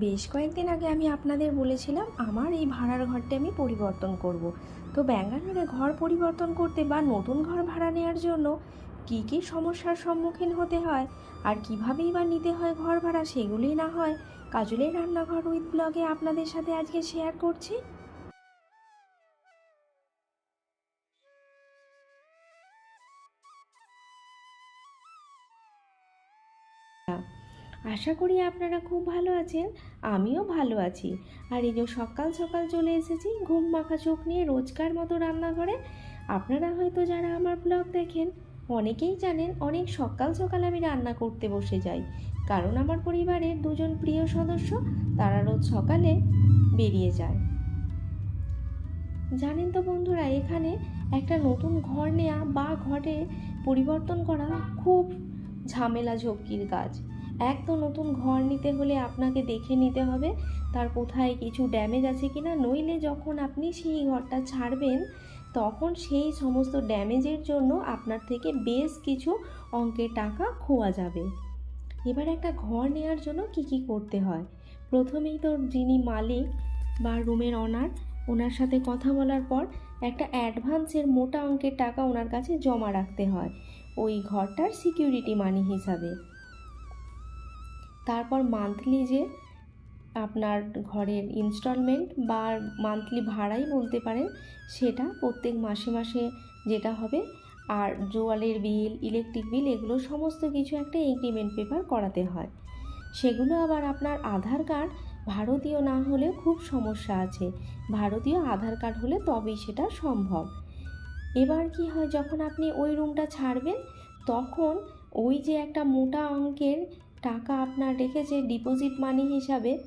বেশ কয়েকদিন আগে আমি আপনাদের বলেছিলাম আমার এই ভাড়ার ঘরটি আমি পরিবর্তন করব। তো ব্যাঙ্গালোরে ঘর পরিবর্তন করতে বা নতুন ঘর ভাড়া নেওয়ার জন্য কি কি সমস্যার সম্মুখীন হতে হয় আর কীভাবেই বা নিতে হয় ঘর ভাড়া সেগুলি না হয়, কাজলের রান্নাঘর উইথ ব্লগে আপনাদের সাথে আজকে শেয়ার করছি আশা করি আপনারা খুব ভালো আছেন, আমিও ভালো আছি। আর এই যে সকাল সকাল চলে এসেছি ঘুম মাখা চোখ নিয়ে রোজকার মতো রান্নাঘরে। আপনারা হয়তো যারা আমার ব্লগ দেখেন, অনেকেই জানেন অনেক সকাল সকাল আমি রান্না করতে বসে যাই। কারণ আমার পরিবারের দুজন প্রিয় সদস্য, তারা রোজ সকালে বেরিয়ে যায়। জানেন তো বন্ধুরা, এখানে একটা নতুন ঘর নেওয়া বা ঘরে পরিবর্তন করা খুব ঝামেলা ঝক্কির কাজ। এক তো নতুন ঘর নিতে হলে আপনাকে দেখে নিতে হবে, তার কোথায় কিছু ড্যামেজ আছে কি না নইলে যখন আপনি সেই ঘরটা ছাড়বেন, তখন সেই সমস্ত ড্যামেজের জন্য আপনার থেকে বেশ কিছু অঙ্কের টাকা খোয়া যাবে। এবার একটা ঘর নেওয়ার জন্য কি কি করতে হয়? প্রথমেই তো যিনি মালিক বা রুমের অনার ওনার সাথে কথা বলার পর একটা অ্যাডভান্সের মোটা অঙ্কের টাকা ওনার কাছে জমা রাখতে হয়, ওই ঘরটার সিকিউরিটি মানি হিসাবে। তারপর মান্থলি যে আপনার ঘরের ইনস্টলমেন্ট বা মান্থলি ভাড়াই বলতে পারেন, সেটা প্রত্যেক মাসে মাসে যেটা হবে। আর জোয়ালের বিল ইলেকট্রিক বিল এগুলো সমস্ত কিছু একটা এগ্রিমেন্ট পেপার করাতে হয়। সেগুলো আবার আপনার আধার কার্ড ভারতীয় না হলে খুব সমস্যা আছে। ভারতীয় আধার কার্ড হলে তবেই সেটা সম্ভব। এবার কি হয়, যখন আপনি ওই রুমটা ছাড়বেন, তখন ওই যে একটা মোটা অঙ্কের টাকা আপনার রেখেছে ডিপোজিট মানি হিসাবে,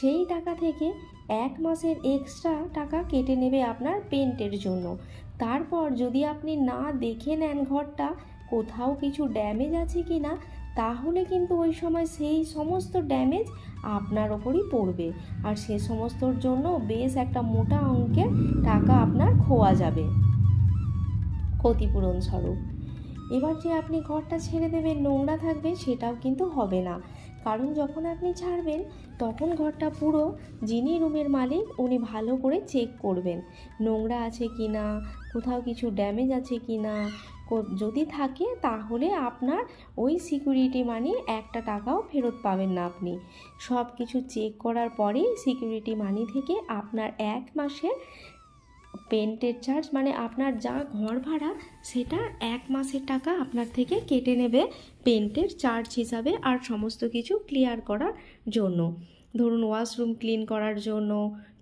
সেই টাকা থেকে এক মাসের এক্সট্রা টাকা কেটে নেবে আপনার পেন্টের জন্য। তারপর যদি আপনি না দেখে নেন ঘরটা, কোথাও কিছু ড্যামেজ আছে কি না তাহলে কিন্তু ওই সময় সেই সমস্ত ড্যামেজ আপনার ওপরই পড়বে। আর সে সমস্তর জন্য বেশ একটা মোটা অঙ্কের টাকা আপনার খোয়া যাবে। ক্ষতিপূরণ স্বরূপ। এবার যে আপনি ঘরটা ছেড়ে দেবেন, নোংরা থাকবে, সেটাও কিন্তু হবে না। কারণ যখন আপনি ছাড়বেন, তখন ঘরটা পুরো যিনি রুমের মালিক, উনি ভালো করে চেক করবেন। নোংরা আছে কি না কোথাও কিছু ড্যামেজ আছে কি না যদি থাকে, তাহলে আপনার ওই সিকিউরিটি মানি একটা টাকাও ফেরত পাবেন না আপনি। সব কিছু চেক করার পরেই সিকিউরিটি মানি থেকে আপনার এক মাসের পেন্টের চার্জ মানে আপনার যা ঘর ভাড়া, সেটা এক মাসের টাকা আপনার থেকে কেটে নেবে পেন্টের চার্জ হিসাবে আর সমস্ত কিছু ক্লিয়ার করার জন্য। ধরুন ওয়াশরুম ক্লিন করার জন্য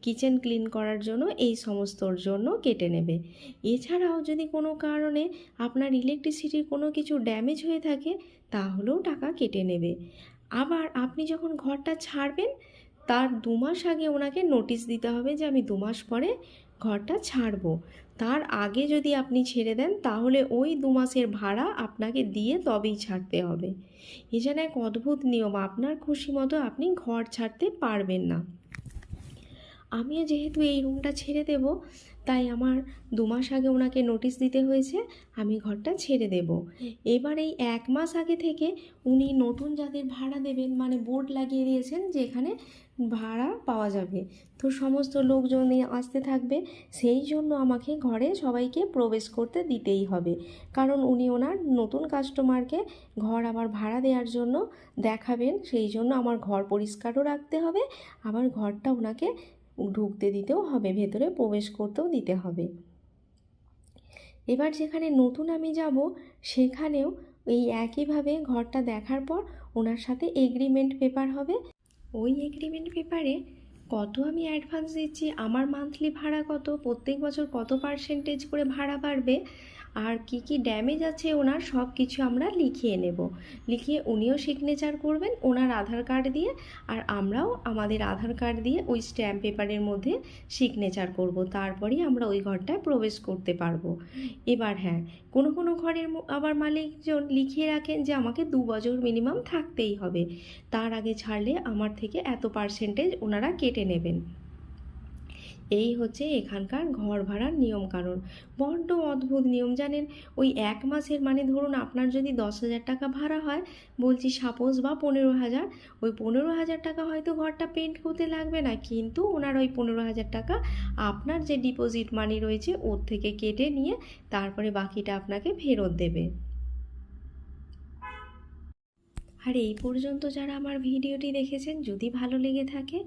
কিচেন ক্লিন করার জন্য, এই সমস্তর জন্য কেটে নেবে। এছাড়াও যদি কোনো কারণে আপনার ইলেকট্রিসিটির কোনো কিছু ড্যামেজ হয়ে থাকে, তাহলেও টাকা কেটে নেবে। আবার আপনি যখন ঘরটা ছাড়বেন, তার দু মাস আগে ওনাকে নোটিশ দিতে হবে যে আমি দু মাস পরে ঘরটা ছাড়ব। তার আগে যদি আপনি ছেড়ে দেন, তাহলে ওই দু মাসের ভাড়া আপনাকে দিয়ে তবেই ছাড়তে হবে। এ যেন এক অদ্ভুত নিয়ম। আপনার খুশি মতো আপনি ঘর ছাড়তে পারবেন না। আমিও যেহেতু এই রুমটা ছেড়ে দেব, তাই আমার দু মাস আগে ওনাকে নোটিশ দিতে হয়েছে, আমি ঘরটা ছেড়ে দেব। এবার এই এক মাস আগে থেকে উনি নতুন যাদের ভাড়া দেবেন মানে বোর্ড লাগিয়ে দিয়েছেন যে এখানে ভাড়া পাওয়া যাবে। তো সমস্ত লোকজন আসতে থাকবে, সেই জন্য আমাকে ঘরে সবাইকে প্রবেশ করতে দিতেই হবে। কারণ উনি ওনার নতুন কাস্টমারকে ঘর আবার ভাড়া দেওয়ার জন্য দেখাবেন, সেই জন্য আমার ঘর পরিষ্কারও রাখতে হবে, আবার ঘরটা ওনাকে ঢুকতে দিতেও হবে, ভেতরে প্রবেশ করতেও দিতে হবে। এবার যেখানে নতুন আমি যাব, সেখানেও এই একইভাবে ঘরটা দেখার পর ওনার সাথে এগ্রিমেন্ট পেপার হবে। ওই এগ্রিমেন্ট পেপারে কত আমি অ্যাডভান্স দিচ্ছি, আমার মান্থলি ভাড়া কত, প্রত্যেক বছর কত পার্সেন্টেজ করে ভাড়া বাড়বে আর কি কি ড্যামেজ আছে ওনার সব কিছু আমরা লিখিয়ে নেব। লিখিয়ে উনিও সিগনেচার করবেন ওনার আধার কার্ড দিয়ে আর আমরাও আমাদের আধার কার্ড দিয়ে ওই স্ট্যাম্প পেপারের মধ্যে সিগনেচার করব। তারপরেই আমরা ওই ঘরটায় প্রবেশ করতে পারব। এবার হ্যাঁ কোনো কোনো ঘরের আবার মালিকজন লিখিয়ে রাখেন যে আমাকে দু বছর মিনিমাম থাকতেই হবে। তার আগে ছাড়লে আমার থেকে এত পার্সেন্টেজ ওনারা কেটে নেবেন। এই হচ্ছে এখানকার ঘর ভাড়ার নিয়ম কারণ। বড্ড অদ্ভুত নিয়ম, জানেন? ওই এক মাসের মানে ধরুন আপনার যদি দশ হাজার টাকা ভাড়া হয়, বলছি সাপোজ বা পনেরো হাজার, ওই পনেরো হাজার টাকা হয়তো ঘরটা পেন্ট করতে লাগবে না, কিন্তু ওনার ওই পনেরো হাজার টাকা আপনার যে ডিপোজিট মানি রয়েছে, ওর থেকে কেটে নিয়ে তারপরে বাকিটা আপনাকে ফেরত দেবে। আর এই পর্যন্ত যারা আমার ভিডিওটি দেখেছেন, যদি ভালো লেগে থাকে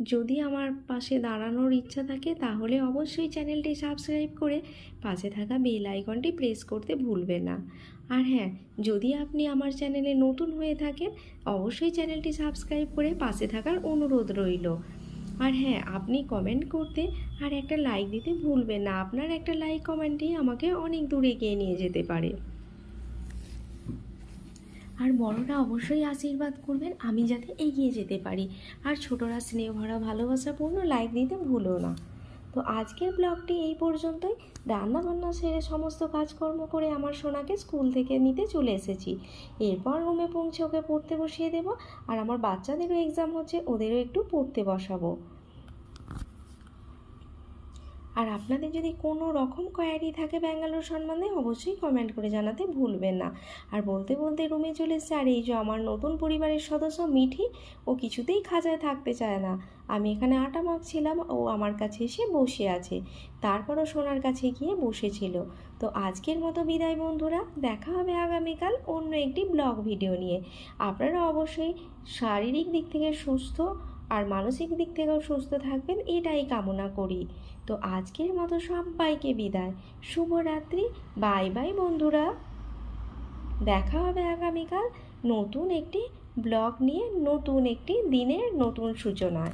যদি আমার পাশে দাঁড়ানোর ইচ্ছা থাকে, তাহলে অবশ্যই চ্যানেলটি সাবস্ক্রাইব করে পাশে থাকা বেল আইকনটি প্রেস করতে ভুলবে না। আর হ্যাঁ যদি আপনি আমার চ্যানেলে নতুন হয়ে থাকেন, অবশ্যই চ্যানেলটি সাবস্ক্রাইব করে পাশে থাকার অনুরোধ রইল। আর হ্যাঁ আপনি কমেন্ট করতে আর একটা লাইক দিতে ভুলবেন না। আপনার একটা লাইক কমেন্টই আমাকে অনেক দূরে এগিয়ে নিয়ে যেতে পারে। আর বড়রা অবশ্যই আশীর্বাদ করবেন আমি যাতে এগিয়ে যেতে পারি। আর ছোটরা স্নেহ ভরা, ভালোবাসাপূর্ণ লাইক দিতে ভুলো না। তো আজকের ব্লগটি এই পর্যন্তই। রান্না বান্না সেরে সমস্ত কাজকর্ম করে আমার সোনাকে স্কুল থেকে নিতে চলে এসেছি। এরপর রুমে পৌঁছে ওকে পড়তে বসিয়ে দেবো। আর আমার বাচ্চাদেরও এক্সাম হচ্ছে, ওদেরও একটু পড়তে বসাবো। আর আপনাদের যদি কোনো রকম কোয়ারি থাকে ব্যাঙ্গালোর সম্বন্ধে অবশ্যই কমেন্ট করে জানাতে ভুলবেন না। আর বলতে বলতে রুমে চলে এসছে, আর এই যে আমার নতুন পরিবারের সদস্য মিঠি, ও কিছুতেই খাঁচায় থাকতে চায় না। আমি এখানে আটা মাখছিলাম, ও আমার কাছে এসে বসে আছে। তারপরও সোনার কাছে গিয়ে বসেছিল। তো আজকের মতো বিদায় বন্ধুরা, দেখা হবে আগামীকাল অন্য একটি ব্লগ ভিডিও নিয়ে। আপনারা অবশ্যই শারীরিক দিক থেকে সুস্থ আর মানসিক দিক থেকেও সুস্থ থাকবেন, এটাই কামনা করি। তো আজকের মতো সবাইকে বিদায়। শুভরাত্রি বাই বাই বন্ধুরা। দেখা হবে আগামীকাল নতুন একটি ব্লগ নিয়ে, নতুন একটি দিনের নতুন সূচনায়।